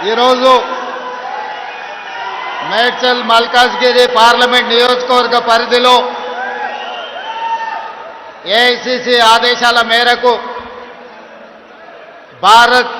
ఈరోజు మేడ్చల్ మల్కాజ్గిరి పార్లమెంట్ నియోజకవర్గ పరిధిలో ఏఐసిసి ఆదేశాల మేరకు భారత్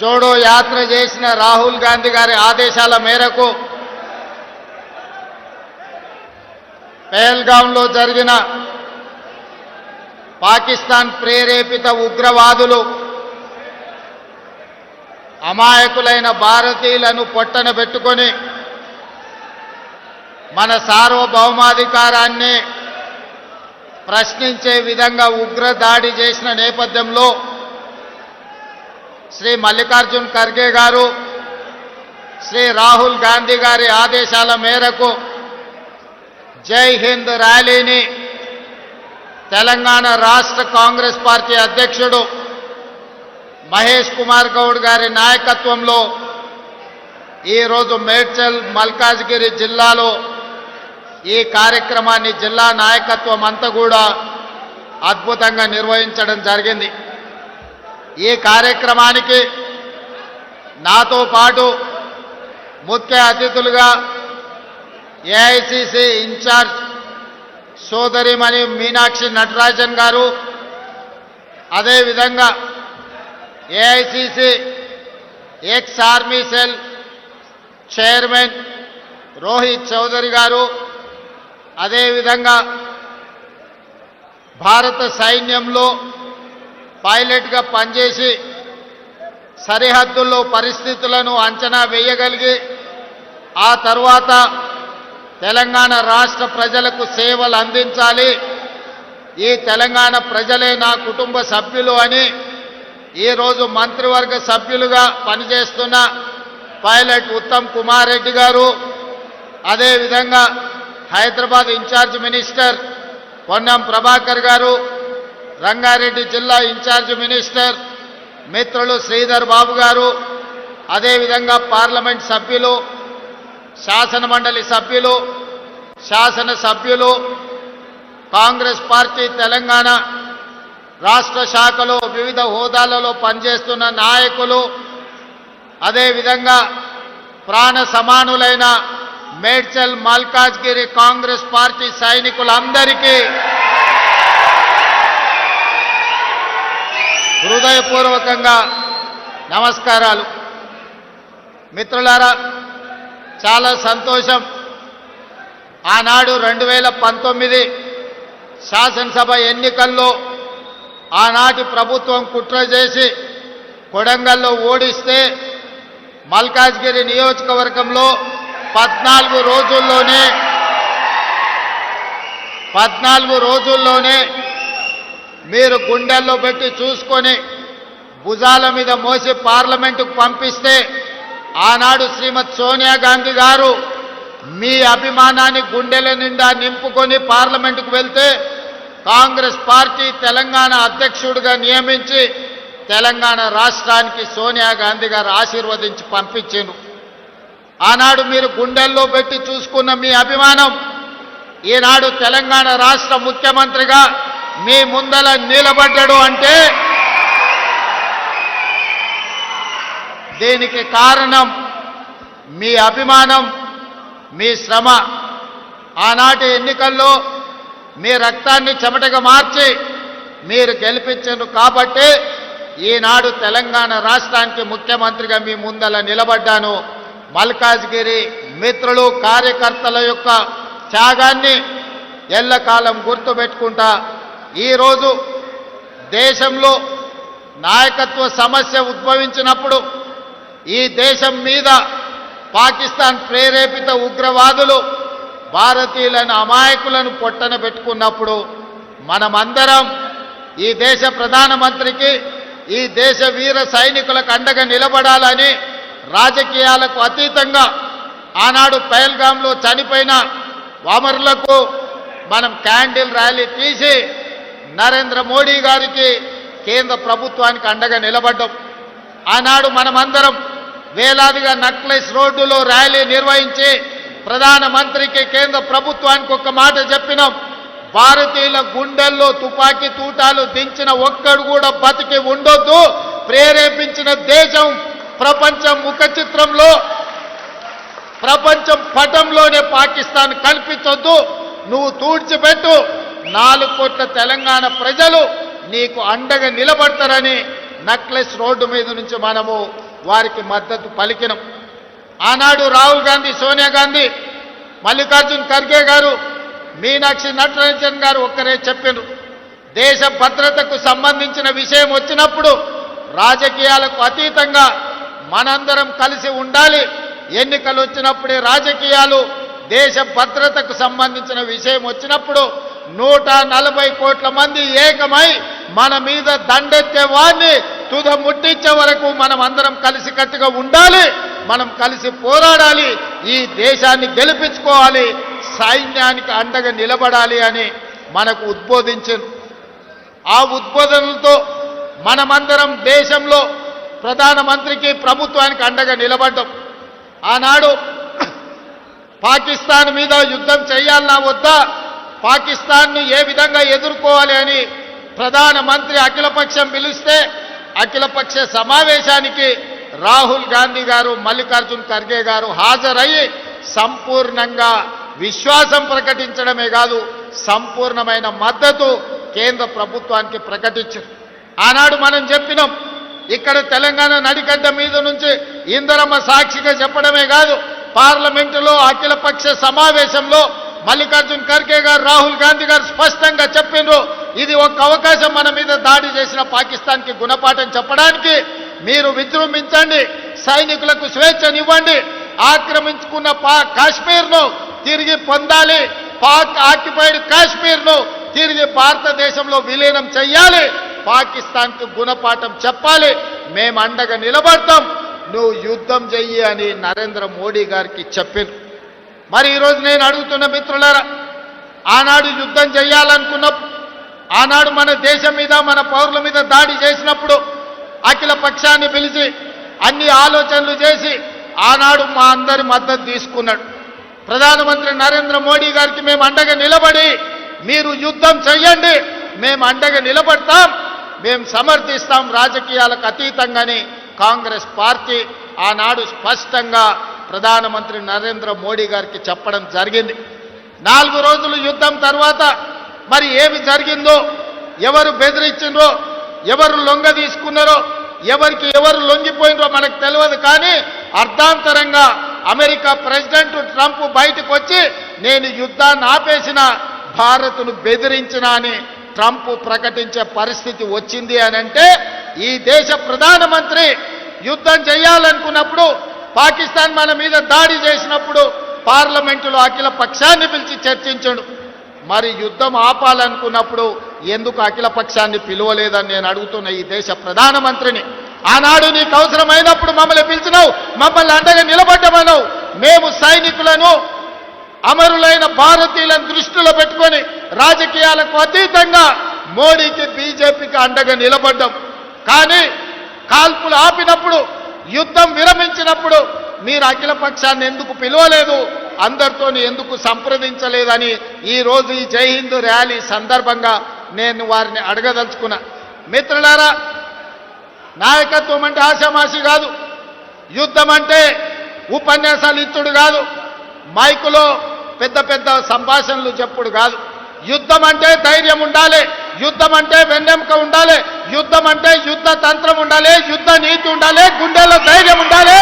జోడో యాత్ర చేసిన రాహుల్ గాంధీ గారి ఆదేశాల మేరకు పెహల్గాంలో జరిగిన పాకిస్తాన్ ప్రేరేపిత ఉగ్రవాదులు అమాయకులైన భారతీయులను పొట్టన పెట్టుకొని మన సార్వభౌమాధికారాన్ని ప్రశ్నించే విధంగా ఉగ్ర దాడి చేసిన నేపథ్యంలో శ్రీ మల్లికార్జున్ ఖర్గే గారు శ్రీ రాహుల్ గాంధీ గారి ఆదేశాల మేరకు జై హింద్ ర్యాలీని తెలంగాణ రాష్ట్ర కాంగ్రెస్ పార్టీ అధ్యక్షుడు మహేష్ కుమార్ గౌడ్ గారి నాయకత్వంలో ఈరోజు మేడ్చల్ మల్కాజ్గిరి జిల్లాలో ఈ కార్యక్రమాన్ని జిల్లా నాయకత్వం అంతా కూడా అద్భుతంగా నిర్వహించడం జరిగింది. ఈ కార్యక్రమానికి నాతో పాటు ముఖ్య అతిథులుగా ఏఐసిసి ఇన్ఛార్జ్ సోదరిమణి మీనాక్షి నటరాజన్ గారు అదేవిధంగా AICC ex army cell chairman Rohit Chowdary గారు అదేవిధంగా భారత సైన్యంలో పైలట్గా పనిచేసి సరిహద్దుల్లో పరిస్థితులను అంచనా వేయగలిగి ఆ తర్వాత తెలంగాణ రాష్ట్ర ప్రజలకు సేవలు అందించాలి. ఈ తెలంగాణ ప్రజలే నా కుటుంబ సభ్యులు అని ఈరోజు మంత్రివర్గ సభ్యులుగా పనిచేస్తున్న పైలట్ ఉత్తమ్ కుమార్ రెడ్డి గారు అదేవిధంగా Hyderabad in charge minister Ponnam Prabhakar garu Rangareddy జిల్లా ఇన్ఛార్జ్ మినిస్టర్ మిత్రులు శ్రీధర్ బాబు గారు అదేవిధంగా పార్లమెంట్ సభ్యులు శాసన మండలి సభ్యులు శాసన సభ్యులు కాంగ్రెస్ పార్టీ తెలంగాణ రాష్ట్ర శాఖలో వివిధ హోదాలలో పనిచేస్తున్న నాయకులు అదేవిధంగా ప్రాణ సమానులైన మేడ్చల్ మల్కాజ్గిరి కాంగ్రెస్ పార్టీ సైనికులందరికీ హృదయపూర్వకంగా నమస్కారాలు. మిత్రులారా చాలా సంతోషం. ఆనాడు రెండు వేల పంతొమ్మిది శాసనసభ ఎన్నికల్లో ఆనాటి ప్రభుత్వం కుట్ర చేసి కొడంగల్లో ఓడిస్తే మల్కాజ్గిరి నియోజకవర్గంలో పద్నాలుగు రోజుల్లోనే పద్నాలుగు రోజుల్లోనే మీరు గుండెల్లో పెట్టి చూసుకొని భుజాల మీద మోసి పార్లమెంటుకు పంపిస్తే ఆనాడు శ్రీమతి సోనియా గాంధీ గారు మీ అభిమానాన్ని గుండెల నిండా నింపుకొని పార్లమెంటుకు వెళ్తే కాంగ్రెస్ పార్టీ తెలంగాణ అధ్యక్షుడిగా నియమించి తెలంగాణ రాష్ట్రానికి సోనియా గాంధీ గారు ఆశీర్వదించి పంపించాను ఆనాడు మీరు గుండెల్లో పెట్టి చూసుకున్న మీ అభిమానం ఈనాడు తెలంగాణ రాష్ట్ర ముఖ్యమంత్రిగా మీ ముందల నిలబడ్డాడు అంటే దీనికి కారణం మీ అభిమానం మీ శ్రమ. ఆనాటి ఎన్నికల్లో మీ రక్తాన్ని చెమటగా మార్చి మీరు గెలిపించారు కాబట్టి ఈనాడు తెలంగాణ రాష్ట్రానికి ముఖ్యమంత్రిగా మీ ముందల నిలబడ్డాను. మల్కాజ్గిరి మిత్రులు కార్యకర్తల యొక్క త్యాగాన్ని ఎల్లకాలం గుర్తుపెట్టుకుంటా. ఈరోజు దేశంలో నాయకత్వ సమస్య ఉద్భవించినప్పుడు ఈ దేశం మీద పాకిస్తాన్ ప్రేరేపిత ఉగ్రవాదులు భారతీయులను అమాయకులను పొట్టన పెట్టుకున్నప్పుడు మనమందరం ఈ దేశ ప్రధానమంత్రికి ఈ దేశ వీర సైనికులకు అండగా నిలబడాలని రాజకీయాలకు అతీతంగా ఆనాడు పహల్గాంలో చనిపోయిన వామరులకు మనం క్యాండిల్ ర్యాలీ తీసి నరేంద్ర మోడీ గారికి కేంద్ర ప్రభుత్వానికి అండగా నిలబడ్డం. ఆనాడు మనమందరం వేలాదిగా నక్లెస్ రోడ్డులో ర్యాలీ నిర్వహించి ప్రధానమంత్రికి కేంద్ర ప్రభుత్వానికి ఒక మాట చెప్పినాం. భారతీయుల గుండెల్లో తుపాకీ తూటాలు దించిన ఒక్కడు కూడా బతికి ఉండొద్దు. ప్రేరేపించిన దేశం ప్రపంచం ముఖ చిత్రంలో ప్రపంచం పటంలోనే పాకిస్తాన్ కల్పించొద్దు నువ్వు తూడ్చిపెట్టు. నాలుగు కోట్ల తెలంగాణ ప్రజలు నీకు అండగా నిలబడతారని నక్లెస్ రోడ్డు మీద నుంచి మనము వారికి మద్దతు పలికినం. ఆనాడు రాహుల్ గాంధీ సోనియా గాంధీ మల్లికార్జున్ ఖర్గే గారు మీనాక్షి నటరంజన్ గారు ఒక్కరే చెప్పినారు దేశ భద్రతకు సంబంధించిన విషయం వచ్చినప్పుడు రాజకీయాలకు అతీతంగా మనందరం కలిసి ఉండాలి. ఎన్నికలు వచ్చినప్పుడే రాజకీయాలు దేశ భద్రతకు సంబంధించిన విషయం వచ్చినప్పుడు నూట నలభై కోట్ల మంది ఏకమై మన మీద దండెత్తే వారిని తుద ముట్టించే వరకు మనం అందరం కలిసికట్టుగా ఉండాలి మనం కలిసి పోరాడాలి ఈ దేశాన్ని గెలిపించుకోవాలి సైన్యానికి అండగా నిలబడాలి అని మనకు ఉద్బోధించను ఆ ఉద్బోధనలతో మనమందరం దేశంలో ప్రధానమంత్రికి ప్రభుత్వానికి అండగా నిలబడ్డం. ఆనాడు పాకిస్తాన్ మీద యుద్ధం చేయాలన్నా వద్దా పాకిస్తాన్ను ఏ విధంగా ఎదుర్కోవాలి అని ప్రధానమంత్రి అఖిలపక్షం పిలిస్తే అఖిలపక్ష సమావేశానికి రాహుల్ గాంధీ గారు మల్లికార్జున్ ఖర్గే గారు హాజరయ్యి సంపూర్ణంగా విశ్వాసం ప్రకటించడమే కాదు సంపూర్ణమైన మద్దతు కేంద్ర ప్రభుత్వానికి ప్రకటించారు. ఆనాడు మనం చెప్పినాం ఇక్కడ తెలంగాణ నడిగడ్డ మీద నుంచి ఇందరమ్మ సాక్షిగా చెప్పడమే కాదు పార్లమెంటులో అఖిలపక్ష సమావేశంలో మల్లికార్జున్ ఖర్గే గారు రాహుల్ గాంధీ గారు స్పష్టంగా చెప్పిండ్రు ఇది ఒక అవకాశం మన మీద దాడి చేసిన పాకిస్తాన్కి గుణపాఠం చెప్పడానికి మీరు విజృంభించండి సైనికులకు స్వేచ్ఛనివ్వండి ఆక్రమించుకున్న పాక్ కాశ్మీర్ను తిరిగి పొందాలి పాక్ ఆక్యుపైడ్ కాశ్మీర్ను తిరిగి భారతదేశంలో విలీనం చెయ్యాలి పాకిస్తాన్కు గుణపాఠం చెప్పాలి మేము అండగా నిలబడతాం. నువ్వు యుద్ధం చెయ్యి అని నరేంద్ర మోడీ గారికి చెప్పారు మరి ఈరోజు నేను అడుగుతున్న మిత్రులారా ఆనాడు యుద్ధం చేయాలనుకున్నప్పుడు ఆనాడు మన దేశం మీద మన పౌరుల మీద దాడి చేసినప్పుడు అఖిల పక్షాన్ని పిలిచి అన్ని ఆలోచనలు చేసి ఆనాడు మా అందరి మద్దతు తీసుకున్నాడు. ప్రధానమంత్రి నరేంద్ర మోడీ గారికి మేము అండగా నిలబడి మీరు యుద్ధం చెయ్యండి మేము అండగా నిలబడతాం మేము సమర్థిస్తాం రాజకీయాలకు అతీతంగాని కాంగ్రెస్ పార్టీ ఆనాడు స్పష్టంగా ప్రధానమంత్రి నరేంద్ర మోడీ గారికి చెప్పడం జరిగింది. నాలుగు రోజులు యుద్ధం తర్వాత మరి ఏమి జరిగిందో ఎవరు బెదిరించిండ్రో ఎవరు లొంగ తీసుకున్నారో ఎవరికి ఎవరు లొంగిపోయినరో మనకు తెలియదు కానీ అర్ధాంతరంగా అమెరికా ప్రెసిడెంట్ ట్రంప్ బయటకు వచ్చి నేను యుద్ధాన్ని ఆపేసిన భారత్ను బెదిరించిన అని ట్రంప్ ప్రకటించే పరిస్థితి వచ్చింది అని అంటే ఈ దేశ ప్రధానమంత్రి యుద్ధం చేయాలనుకున్నప్పుడు పాకిస్తాన్ మన మీద దాడి చేసినప్పుడు పార్లమెంటులో అఖిల పక్షాన్ని పిలిచి చర్చించడు. మరి యుద్ధం ఆపాలనుకున్నప్పుడు ఎందుకు అఖిల పక్షాన్ని పిలువలేదని నేను అడుగుతున్న ఈ దేశ ప్రధానమంత్రిని ఆనాడు నీకు అవసరమైనప్పుడు మమ్మల్ని పిలిచినావు మమ్మల్ని అండగా నిలబడ్డమన్నావు. మేము సైనికులను అమరులైన భారతీయులను దృష్టిలో పెట్టుకొని రాజకీయాలకు అతీతంగా మోడీకి బీజేపీకి అండగా నిలబడ్డాం. కానీ కాల్పులు ఆపినప్పుడు యుద్ధం విరమించినప్పుడు మీరు అఖిల పక్షాన్ని ఎందుకు పిలవలేదు? అందరితో ఎందుకు సంప్రదించలేదని ఈరోజు ఈ జై హిందూ ర్యాలీ సందర్భంగా నేను వారిని అడగదలుచుకున్నా. మిత్రులారా నాయకత్వం అంటే ఆశామాషి కాదు యుద్ధం అంటే ఉపన్యాసాలు ఇచ్చుడు కాదు మైకులో పెద్ద పెద్ద సంభాషణలు చెప్పుడు కాదు. యుద్ధం అంటే ధైర్యం ఉండాలి యుద్ధం అంటే వెన్నెముక ఉండాలి యుద్ధం అంటే యుద్ధ తంత్రం ఉండాలి యుద్ధ నీతి ఉండాలి గుండెల్లో ధైర్యం ఉండాలి.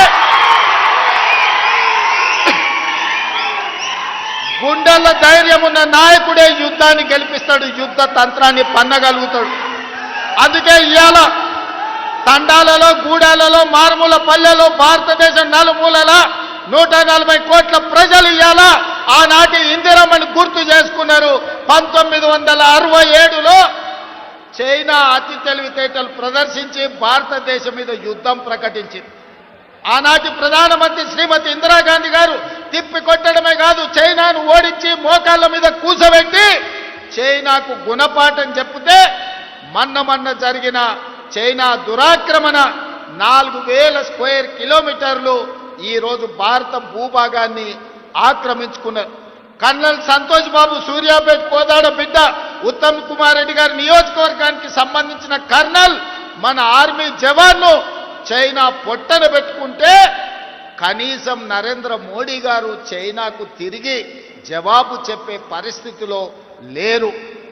గుండెల్లో ధైర్యం ఉన్న నాయకుడే యుద్ధాన్ని గెలిపిస్తాడు యుద్ధ తంత్రాన్ని పన్నగలుగుతాడు. అందుకే ఇవాళ తండాలలో గూడాలలో మారుమూల పల్లెలో భారతదేశం నలుమూలల నూట నలభై కోట్ల ప్రజలు ఇవాళ ఆనాటి ఇందిరమ్మని గుర్తు చేసుకున్నారు. పంతొమ్మిది వందల అరవై ఏడులో చైనా అతి తెలివితేటలు ప్రదర్శించి భారతదేశం మీద యుద్ధం ప్రకటించింది. ఆనాటి ప్రధానమంత్రి శ్రీమతి ఇందిరాగాంధీ గారు తిప్పి కొట్టడమే కాదు చైనాను ఓడించి మోకాళ్ళ మీద కూసబెట్టి చైనాకు గుణపాఠం చెప్తే మన్న మన్న జరిగిన చైనా దురాక్రమణ నాలుగు వేల స్క్వేర్ కిలోమీటర్లు ఈరోజు భారత భూభాగాన్ని ఆక్రమించుకున్నారు. కర్నల్ సంతోష్ బాబు సూర్యాపేట కోదాడ బిడ్డ ఉత్తమ్ కుమార్ రెడ్డి గారి నియోజకవర్గానికి సంబంధించిన కర్నల్ మన ఆర్మీ జవాన్ను చైనా పొట్టన పెట్టుకుంటే కనీసం నరేంద్ర మోడీ గారు చైనాకు తిరిగి జవాబు చెప్పే పరిస్థితిలో లేరు.